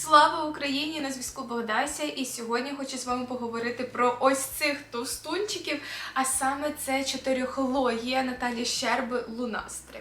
Слава Україні! На зв'язку Богдася, і сьогодні хочу з вами поговорити про ось цих товстунчиків, а саме це чотирьохлогія Наталі Щерби Лунастри.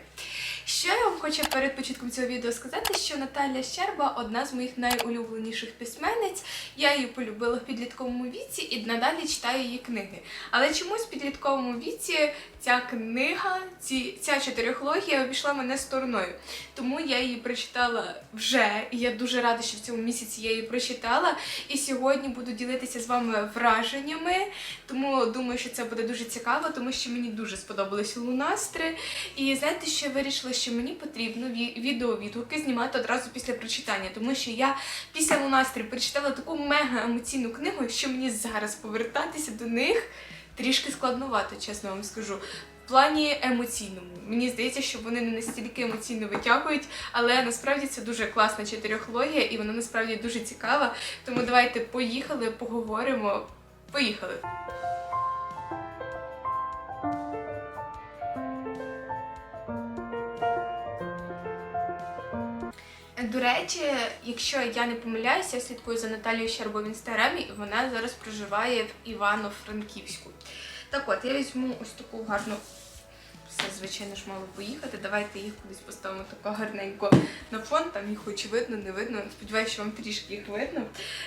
Що я вам хочу перед початком цього відео сказати, що Наталя Щерба одна з моїх найулюбленіших письменниць. Я її полюбила в підлітковому віці і надалі читаю її книги. Але чомусь в підлітковому віці ця книга, ці, ця чотирьохлогія обійшла мене стороною. Тому я її прочитала вже, і я дуже рада, що в цьому місяці я її прочитала. І сьогодні буду ділитися з вами враженнями. Тому думаю, що це буде дуже цікаво, тому що мені дуже сподобались лунастри. І знаєте, що я вирішила, що мені потрібно ві- відеовідгуки знімати одразу після прочитання, тому що я після лунастри прочитала таку мега емоційну книгу, що мені зараз повертатися до них трішки складнувато, чесно вам скажу. В плані емоційному. Мені здається, що вони не настільки емоційно витягують, але насправді це дуже класна чотирьохлогія і вона насправді дуже цікава. Тому давайте поїхали, поговоримо. Поїхали. До речі, якщо я не помиляюся, я слідкую за Наталією Щербо в інстаграмі, і вона зараз проживає в Івано-Франківську. Так от, я візьму ось таку гарну. Все, звичайно ж, мало поїхати. Давайте їх кудись поставимо тако гарненько на фон. Там їх хоч видно, не видно. Сподіваюся, що вам трішки їх видно.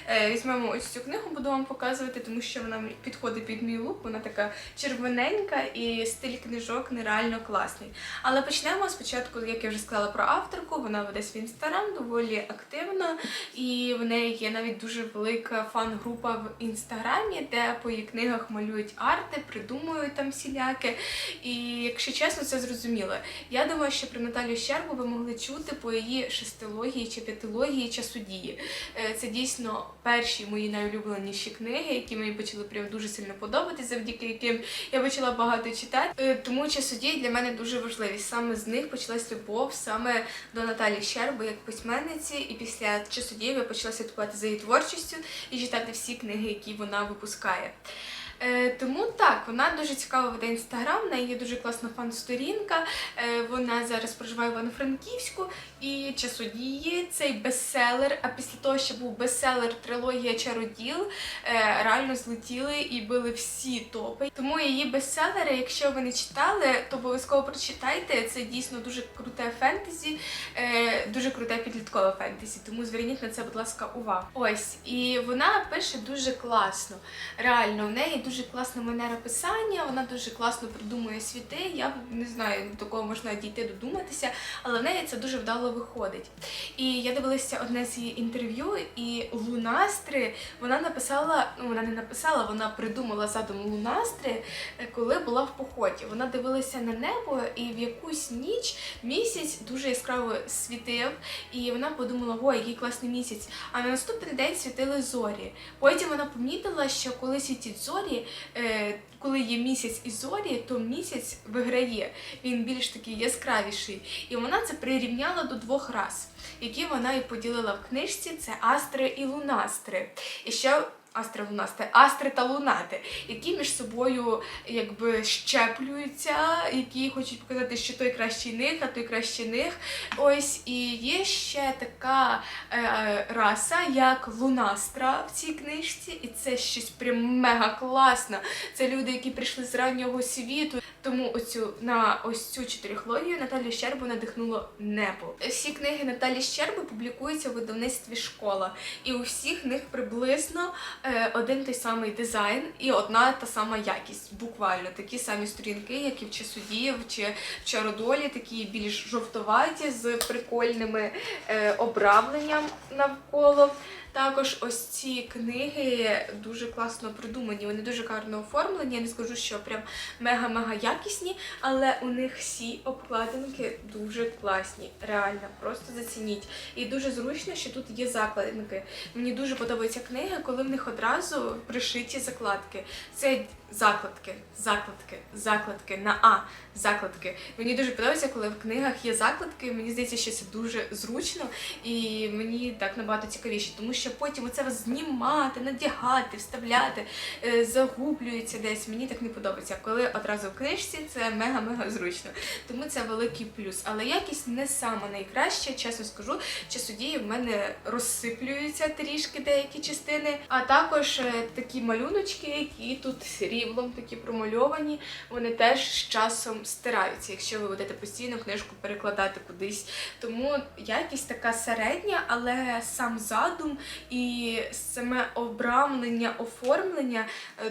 Е, візьмемо ось цю книгу, буду вам показувати, тому що вона підходить під мій лук. Вона така червоненька і стиль книжок нереально класний. Але почнемо спочатку, як я вже сказала про авторку. Вона веде свій інстаграм доволі активно, і в неї є навіть дуже велика фан-група в інстаграмі, де по її книгах малюють арти, придумують там всіляке. І якщо чесно, це зрозуміло. Я думаю, що про Наталію Щербу ви могли чути по її шестилогії чи п'ятилогії часодії. Е, Це дійсно перші мої найулюбленіші книги, які мені почали прям дуже сильно подобатись, завдяки яким я почала багато читати. Е, Тому часодії для мене дуже важливі. Саме з них почалась любов саме до Наталі Щерби як письменниці, і після часодіїв я почала слідкувати за її творчістю і читати всі книги, які вона випускає. Е, тому так, вона дуже цікаво веде інстаграм, в неї є дуже класна фан-сторінка. Е, вона зараз проживає в Івано-Франківську і часодії цей бестселер. А після того, що був бестселер трилогія Чароділ, е, реально злетіли і били всі топи. Тому її бестселери, якщо ви не читали, то обов'язково прочитайте. Це дійсно дуже круте фентезі, дуже круте підліткове фентезі. Тому зверніть на це, будь ласка, увагу. Ось і вона пише дуже класно. Реально, в неї дуже класна манера писання, вона дуже класно придумує світи. Я не знаю, до кого можна дійти додуматися, але в неї це дуже вдало виходить. І я дивилася одне з її інтерв'ю, і Лунастри вона написала, ну вона не написала, вона придумала задум Лунастри, е, коли була в поході. Вона дивилася на небо, і в якусь ніч місяць дуже яскраво світив, і вона подумала, ой, який класний місяць. А на наступний день світили зорі. Потім вона помітила, що коли світять зорі, е, коли є місяць і зорі, то місяць виграє. Він більш такий яскравіший. І вона це прирівняла до двох рас, які вона і поділила в книжці: це астри і лунастри. І ще Астри лунасти, астри та лунати, які між собою якби щеплюються, які хочуть показати, що той кращий них, а той кращий них. Ось і є ще така е, раса, як лунастра в цій книжці, і це щось прям мега класно. Це люди, які прийшли з раннього світу. Тому оцю на ось цю чотирихлогію Наталі Щербу надихнуло небо. Всі книги Наталі Щерби публікуються у видавництві школа, і у всіх них приблизно один той самий дизайн і одна та сама якість. Буквально такі самі сторінки, як і в часодіїв чи в чародолі, такі більш жовтоваті з прикольними обравленням навколо. Також ось ці книги дуже класно придумані, вони дуже гарно оформлені. Я не скажу, що прям мега-мега якісні, але у них всі обкладинки дуже класні. Реально, просто зацініть. І дуже зручно, що тут є закладинки. Мені дуже подобаються книги, коли в них одразу пришиті закладки. Це закладки, закладки, закладки на А, закладки. Мені дуже подобається, коли в книгах є закладки. Мені здається, що це дуже зручно і мені так набагато цікавіше, тому що потім оце вас знімати, надягати, вставляти, е, загублюється десь. Мені так не подобається. Коли одразу в книжці, це мега-мега зручно. Тому це великий плюс. Але якість не саме найкраща, чесно скажу. Часодії в мене розсиплюються трішки деякі частини, а також е, такі малюночки, які тут рівлом такі промальовані, вони теж з часом стираються, якщо ви будете постійно книжку перекладати кудись. Тому якість така середня, але сам задум і саме обрамлення, оформлення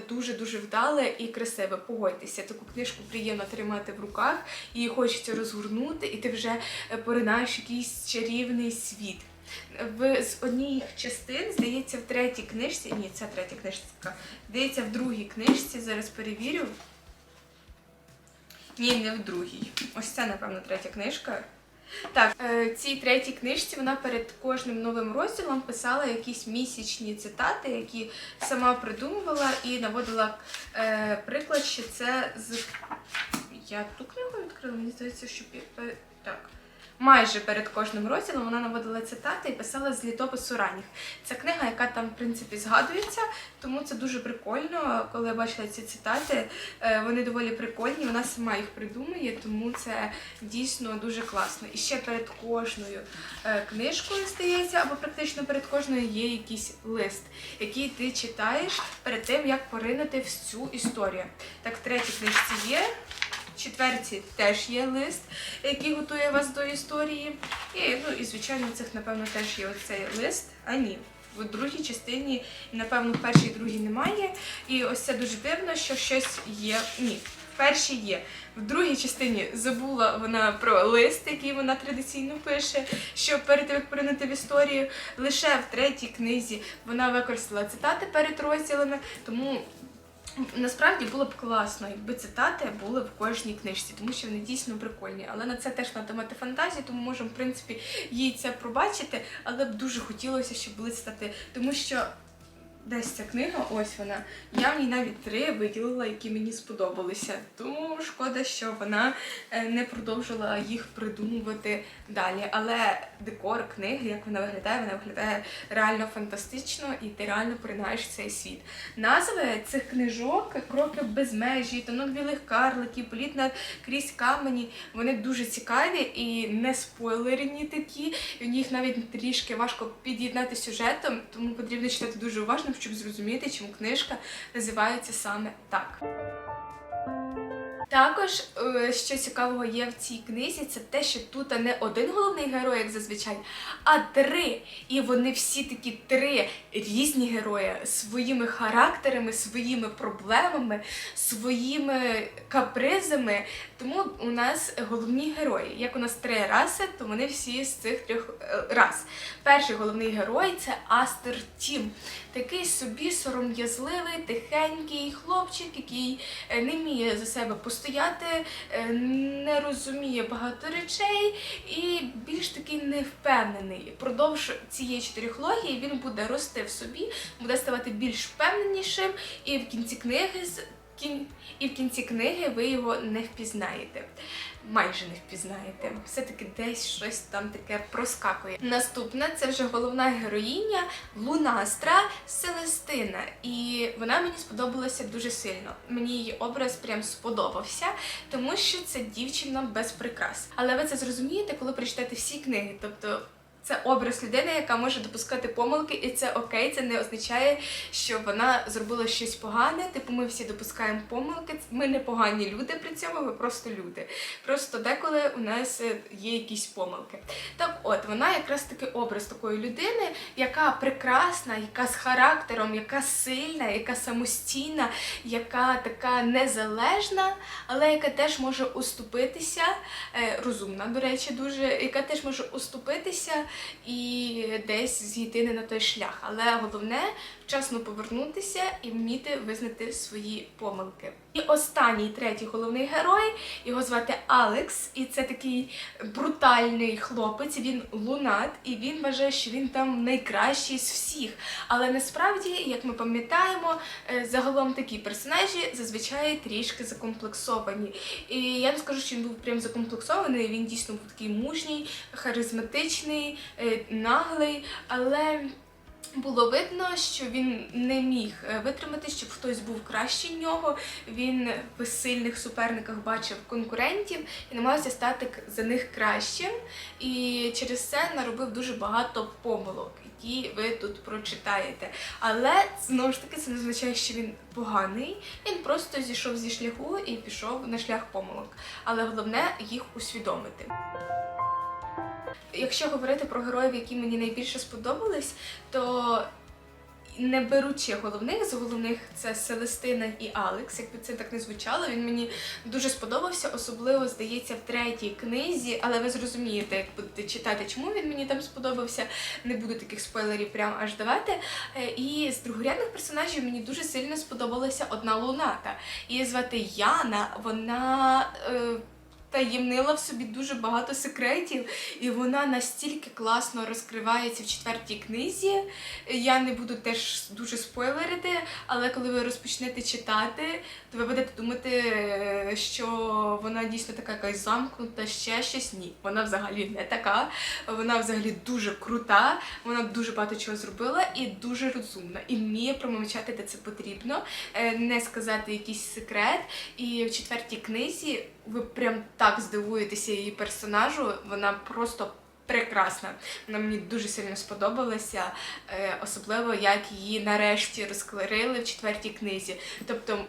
дуже дуже вдале і красиве. Погодьтеся, таку книжку приємно тримати в руках, і хочеться розгорнути, і ти вже е, поринаєш якийсь чарівний світ. В з однієї частин, здається, в третій книжці. Ні, це третя книжка. Здається, в другій книжці. Зараз перевірю. Ні, не в другій. Ось це, напевно, третя книжка. Так, е, цій третій книжці вона перед кожним новим розділом писала якісь місячні цитати, які сама придумувала і наводила е, приклад, що це з. Я ту книгу відкрила, мені здається, що пі- так. Майже перед кожним розділом вона наводила цитати і писала з літопису ранніх. Це книга, яка там, в принципі, згадується, тому це дуже прикольно. Коли я бачила ці цитати, е, вони доволі прикольні. Вона сама їх придумує, тому це дійсно дуже класно. І ще перед кожною е, книжкою здається, або практично перед кожною є якийсь лист, який ти читаєш перед тим, як поринути в цю історію. Так, в третій книжці є. В четвертій теж є лист, який готує вас до історії. І, ну, і звичайно, цих, напевно, теж є оцей лист. А ні. В другій частині, напевно, в першій другій немає. І ось це дуже дивно, що щось є. Ні, в першій є. В другій частині забула вона про лист, який вона традиційно пише, що перед тим, як поринути в історію. Лише в третій книзі вона використала цитати перед розділами, тому Насправді було б класно, якби цитати були в кожній книжці, тому що вони дійсно прикольні. Але на це теж треба мати фантазію, тому можемо, в принципі, їй це пробачити, але б дуже хотілося, щоб були цитати. Тому що десь ця книга, ось вона. Я в ній навіть три виділила, які мені сподобалися. Тому шкода, що вона е, не продовжила їх придумувати далі. Але декор книги, як вона виглядає, вона виглядає реально фантастично, і ти реально поринаєш цей світ. Назви цих книжок Кроки в безмежі, тонок білих карликів, політ над крізь камені. Вони дуже цікаві і не спойлерні такі. І в них навіть трішки важко під'єднати сюжетом, тому потрібно читати дуже уважно, щоб зрозуміти, чому книжка називається саме так. Також, е, що цікавого є в цій книзі, це те, що тут не один головний герой, як зазвичай, а три. І вони всі такі три різні герої своїми характерами, своїми проблемами, своїми капризами. Тому у нас головні герої. Як у нас три раси, то вони всі з цих трьох е, рас. Перший головний герой це Астер Тім. Такий собі сором'язливий, тихенький хлопчик, який е, не вміє за себе постояти, е, не розуміє багато речей і більш такий невпевнений. Продовж цієї чотирьохлогії він буде рости в собі, буде ставати більш впевненішим, і в кінці книги з. І в кінці книги ви його не впізнаєте. Майже не впізнаєте. Все-таки десь щось там таке проскакує. Наступна це вже головна героїня Лунастра Селестина. І вона мені сподобалася дуже сильно. Мені її образ прям сподобався, тому що це дівчина без прикрас. Але ви це зрозумієте, коли прочитаєте всі книги. Тобто це образ людини, яка може допускати помилки, і це окей. Це не означає, що вона зробила щось погане. Типу, ми всі допускаємо помилки. Ми не погані люди при цьому, ми просто люди. Просто деколи у нас е, є якісь помилки. Так, от вона якраз таки образ такої людини, яка прекрасна, яка з характером, яка сильна, яка самостійна, яка така незалежна, але яка теж може уступитися, е, розумна, до речі, дуже, яка теж може уступитися і десь зійти не на той шлях. Але головне вчасно повернутися і вміти визнати свої помилки. І останній третій головний герой його звати Алекс, і це такий брутальний хлопець. Він лунат, і він вважає, що він там найкращий з всіх. Але насправді, як ми пам'ятаємо, е, загалом такі персонажі зазвичай трішки закомплексовані. І я не скажу, що він був прям закомплексований. Він дійсно був такий мужній, харизматичний, е, наглий, але. Було видно, що він не міг е, витримати, щоб хтось був краще нього. Він в сильних суперниках бачив конкурентів і намагався стати за них кращим. І через це наробив дуже багато помилок, які ви тут прочитаєте. Але знову ж таки це не означає, що він поганий. Він просто зійшов зі шляху і пішов на шлях помилок. Але головне їх усвідомити. Якщо говорити про героїв, які мені найбільше сподобались, то не беручи головних, з головних це Селестина і Алекс. Якби це так не звучало, він мені дуже сподобався, особливо здається в третій книзі, але ви зрозумієте, як будете читати, чому він мені там сподобався. Не буду таких спойлерів прямо аж давати. Е, І з другорядних персонажів мені дуже сильно сподобалася одна луната. Її звати Яна. Вона. Е, Таємнила в собі дуже багато секретів, і вона настільки класно розкривається в четвертій книзі. Я не буду теж дуже спойлерити, але коли ви розпочнете читати, то ви будете думати, е, що вона дійсно така якась замкнута, ще щось. Ні, вона взагалі не така. Вона взагалі дуже крута, вона дуже багато чого зробила і дуже розумна. І вміє промовчати, де це потрібно, е, не сказати якийсь секрет. І в четвертій книзі ви прям так здивуєтеся її персонажу. Вона просто прекрасна. Вона мені дуже сильно сподобалася, е, особливо як її нарешті розкларили в четвертій книзі. Тобто.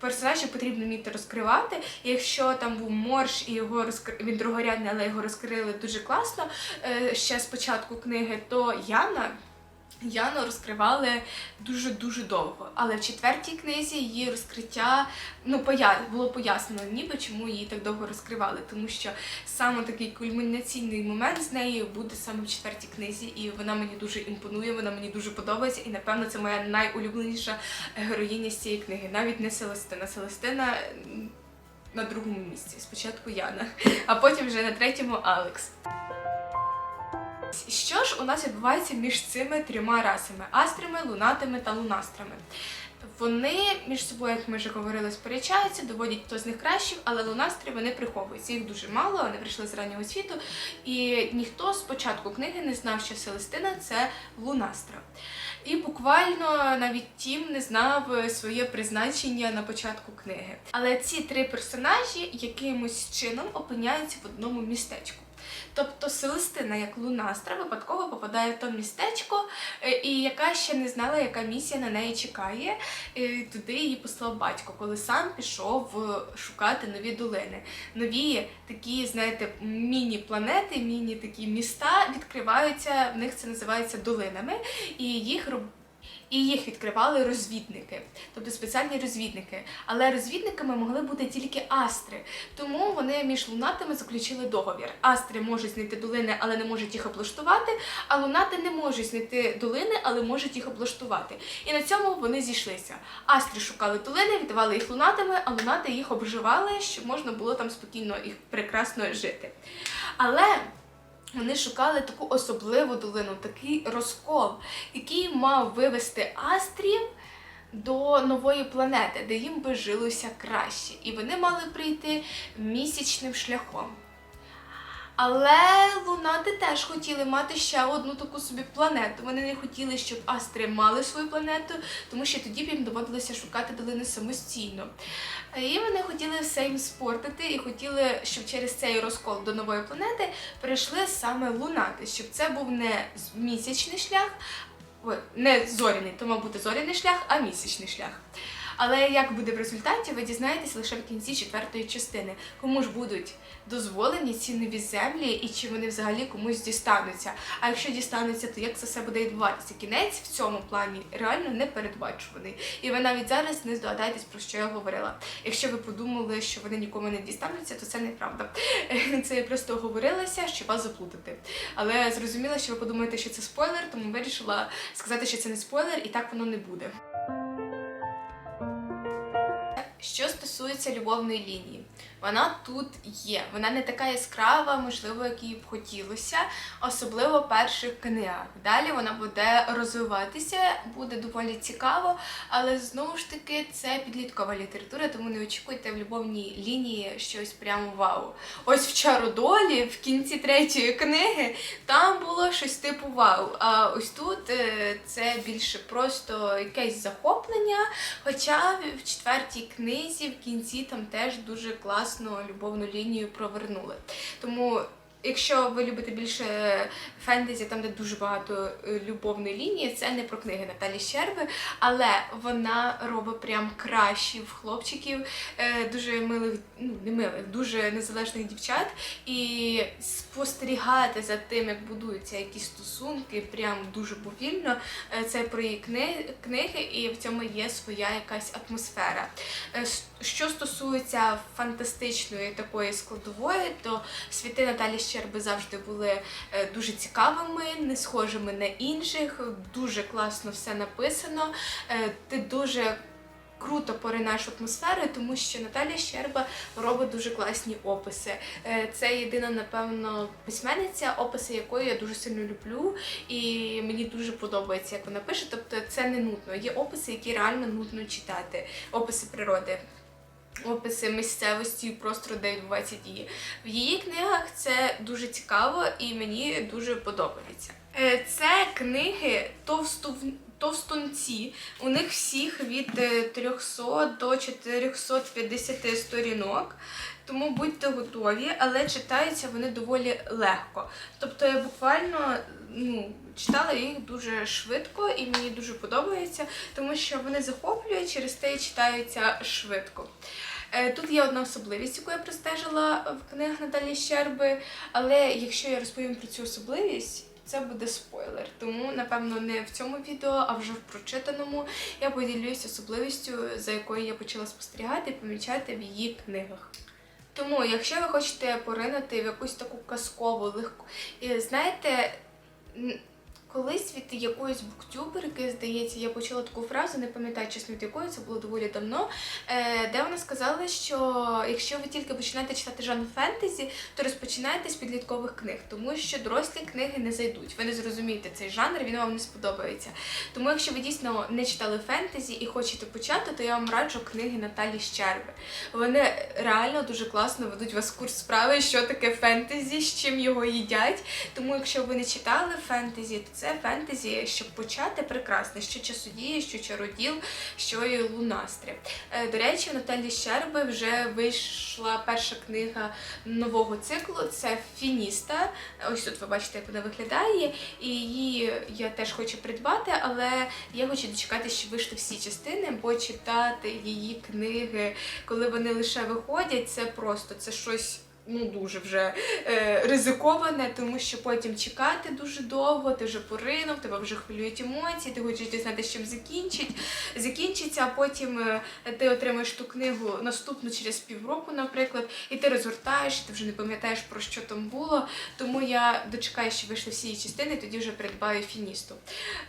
Персонажів потрібно вміти розкривати. Якщо там був морж і його розкр... він другорядний, але його розкрили дуже класно е, ще з початку книги, то Яна. Яну розкривали дуже дуже довго, але в четвертій книзі її розкриття ну було пояснено, ніби чому її так довго розкривали, тому що саме такий кульмінаційний момент з нею буде саме в четвертій книзі, і вона мені дуже імпонує, вона мені дуже подобається, і напевно це моя найулюбленіша героїня з цієї книги. Навіть не Селестина. Селестина на другому місці. Спочатку Яна, а потім вже на третьому Алекс. Що ж у нас відбувається між цими трьома расами астрами, лунатами та лунастрами? Вони між собою, як ми вже говорили, сперечаються, доводять хто з них кращим, але лунастри вони приховуються. Їх дуже мало, вони прийшли з раннього світу, і ніхто з початку книги не знав, що Селестина це лунастра. І буквально навіть Тім не знав е, своє призначення на початку книги. Але ці три персонажі якимось чином опиняються в одному містечку. Тобто Селестина, як лунастра, випадково попадає в то містечко, е, і яка ще не знала, яка місія на неї чекає. Е, Туди її послав батько, коли сам пішов е, шукати нові долини. Нові такі, знаєте, міні-планети, міні-такі міста відкриваються, в них це називається долинами, і їх і їх відкривали розвідники, тобто спеціальні розвідники. Але розвідниками могли бути тільки астри. Тому вони між лунатами заключили договір. Астри можуть знайти долини, але не можуть їх облаштувати, а лунати не можуть знайти долини, але можуть їх облаштувати. І на цьому вони зійшлися. Астри шукали долини, віддавали їх лунатами, а лунати їх обживали, щоб можна було там спокійно і прекрасно жити. Але вони шукали таку особливу долину, такий розкол, який мав вивести астрів до нової планети, де їм би жилося краще. І вони мали прийти місячним шляхом. Але лунати теж хотіли мати ще одну таку собі планету. Вони не хотіли, щоб астри мали свою планету, тому що тоді б їм доводилося шукати долини самостійно. І вони хотіли все їм спортити і хотіли, щоб через цей розкол до нової планети прийшли саме лунати, щоб це був не місячний шлях, не зоряний, то мав бути зоряний шлях, а місячний шлях. Але як буде в результаті, ви дізнаєтесь лише в кінці четвертої частини. Кому ж будуть дозволені ці нові землі і чи вони взагалі комусь дістануться. А якщо дістануться, то як це все буде відбуватися? Кінець в цьому плані реально не передбачуваний. І ви навіть зараз не здогадаєтесь, про що я говорила. Якщо ви подумали, що вони нікому не дістануться, то це неправда. Це я просто оговорилася, щоб вас заплутати. Але зрозуміла, що ви подумаєте, що це спойлер, тому вирішила сказати, що це не спойлер, і так воно не буде. Що стосується любовної лінії, вона тут є. Вона не така яскрава, можливо, як їй б хотілося, особливо перших книгах. Далі вона буде розвиватися, буде доволі цікаво, але знову ж таки це підліткова література, тому не очікуйте в любовній лінії щось прямо вау. Ось в чародолі, в кінці третьої книги, там було щось типу вау. А ось тут е, це більше просто якесь захоплення. Хоча в четвертій книзі кінці там теж дуже класно любовну лінію провернули. Тому. Якщо ви любите більше фентезі, там де дуже багато е, любовної лінії, це не про книги Наталі Щерби, але вона робить прям кращі в хлопчиків, е, дуже милих, ну не милих, дуже незалежних дівчат. І спостерігати за тим, як будуються якісь стосунки, прям дуже повільно. Е, Це про її книги, і в цьому є своя якась атмосфера. Що стосується фантастичної такої складової, то світи Наталі Щерби завжди були е, дуже цікавими, не схожими на інших. Дуже класно все написано. Е, Ти дуже круто поринаєш атмосферу, тому що Наталя Щерба робить дуже класні описи. Е, Це єдина, напевно, письменниця, описи якої я дуже сильно люблю, і мені дуже подобається, як вона пише. Тобто це не нудно. Є описи, які реально нудно читати, описи природи. Описи місцевості простору, де відбуваються дії. В її книгах це дуже цікаво і мені дуже подобається. Е, Це книги товсту товстунці. У них всіх від е, 300 до 450 сторінок. Тому будьте готові, але читаються вони доволі легко. Тобто я буквально ну, читала їх дуже швидко і мені дуже подобається, тому що вони захоплюють, через те і читаються швидко. Е, Тут є одна особливість, яку я простежила в книгах Наталі Щерби, але якщо я розповім про цю особливість, це буде спойлер. Тому, напевно, не в цьому відео, а вже в прочитаному я поділюсь особливістю, за якою я почала спостерігати і помічати в її книгах. Тому, якщо ви хочете поринути в якусь таку казкову легку, і знаєте, колись від якоїсь буктюберки, здається, я почула таку фразу, не пам'ятаю чесно від якої, це було доволі давно, е, де вона сказала, що якщо ви тільки починаєте читати жанр фентезі, то розпочинайте з підліткових книг, тому що дорослі книги не зайдуть. Ви не зрозумієте цей жанр, він вам не сподобається. Тому, якщо ви дійсно не читали фентезі і хочете почати, то я вам раджу книги Наталі Щерби. Вони реально дуже класно ведуть вас курс справи, що таке фентезі, з чим його їдять. Тому, якщо ви не читали фентезі, то це фентезі, щоб почати прекрасне, що часодії, що чароділ, що і лунастри. Е, До речі, в Наталі Щерби вже вийшла перша книга нового циклу. Це Фініста. Ось тут ви бачите, як вона виглядає. І її я теж хочу придбати, але я хочу дочекатися, щоб вийшли всі частини, бо читати її книги, коли вони лише виходять, це просто це щось. Ну, дуже вже е, ризиковане, тому що потім чекати дуже довго, ти вже поринув, тебе вже хвилюють емоції, ти хочеш дізнатися, чим закінчить, закінчиться, а потім е, ти отримаєш ту книгу наступну через півроку, наприклад, і ти розгортаєш, ти вже не пам'ятаєш про що там було. Тому я дочекаю, що вийшли всі частини, тоді вже придбаю фіністу.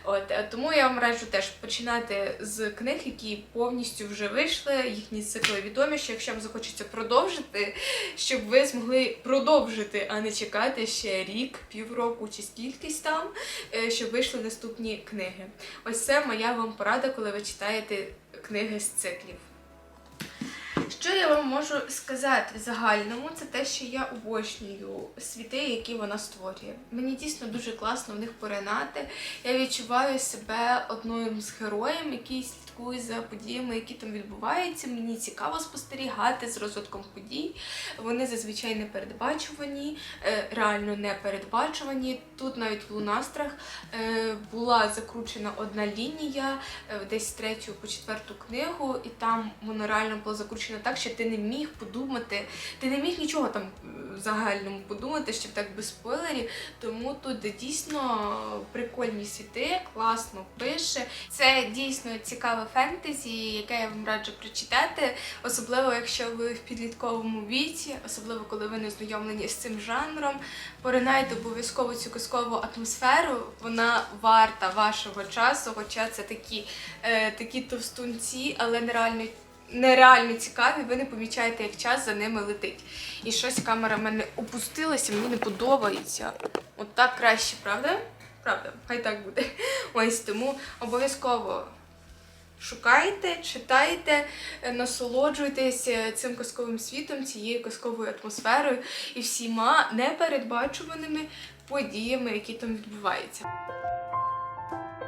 От е, тому я вам раджу теж починати з книг, які повністю вже вийшли, їхні цикли відомі, що якщо вам захочеться продовжити, щоб ви змогли продовжити, а не чекати ще рік, півроку чи скількись там, е, щоб вийшли наступні книги. Ось це моя вам порада, коли ви читаєте книги з циклів. Що я вам можу сказати в загальному, це те, що я обожнюю світи, які вона створює. Мені дійсно дуже класно в них поринати. Я відчуваю себе одною з героїв, який слідкує за подіями, які там відбуваються. Мені цікаво спостерігати з розвитком подій. Вони зазвичай непередбачувані, е, реально непередбачувані. Тут навіть в лунастрах е, була закручена одна лінія, е, десь з третю по четверту книгу, і там воно реально було закручено так, що ти не міг подумати, ти не міг нічого там в загальному подумати, щоб так без спойлерів. Тому тут дійсно прикольні світи, класно пише. Це дійсно цікаве фентезі, яке я вам раджу прочитати, особливо якщо ви в підлітковому віці, особливо коли ви не знайомлені з цим жанром. Поринайте обов'язково цю казкову атмосферу. Вона варта вашого часу, хоча це такі, е, такі товстунці, але нереально. Нереально цікаві, ви не помічаєте, як час за ними летить. І щось камера в мене опустилася, мені не подобається. От так краще, правда? Правда, хай так буде. Ось тому обов'язково шукайте, читайте, насолоджуйтесь е, цим казковим світом, цією казковою атмосферою і всіма непередбачуваними подіями, які там відбуваються.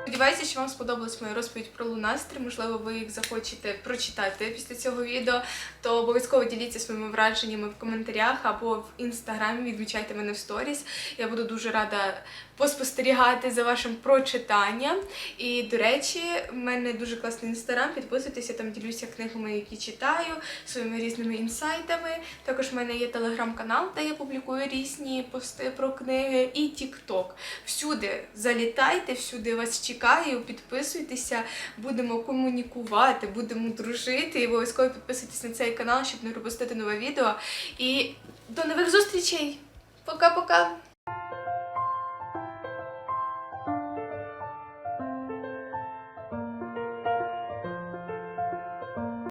Сподіваюся, що вам сподобалась моя розповідь про лунастри. Можливо, ви їх захочете прочитати після цього відео. То обов'язково діліться своїми враженнями в коментарях або в інстаграмі. Відмічайте мене в сторіс. Я буду дуже рада поспостерігати за вашим прочитанням. І, до речі, в мене дуже класний інстаграм. Підписуйтеся, там ділюся книгами, які читаю, своїми різними інсайтами. Також в мене є телеграм-канал, де я публікую різні пости про книги, і Тікток. Всюди залітайте, всюди вас чекаю, підписуйтеся, будемо комунікувати, будемо дружити. І обов'язково підписуйтесь на цей канал, щоб не пропустити нове відео. І до нових зустрічей! Пока-пока!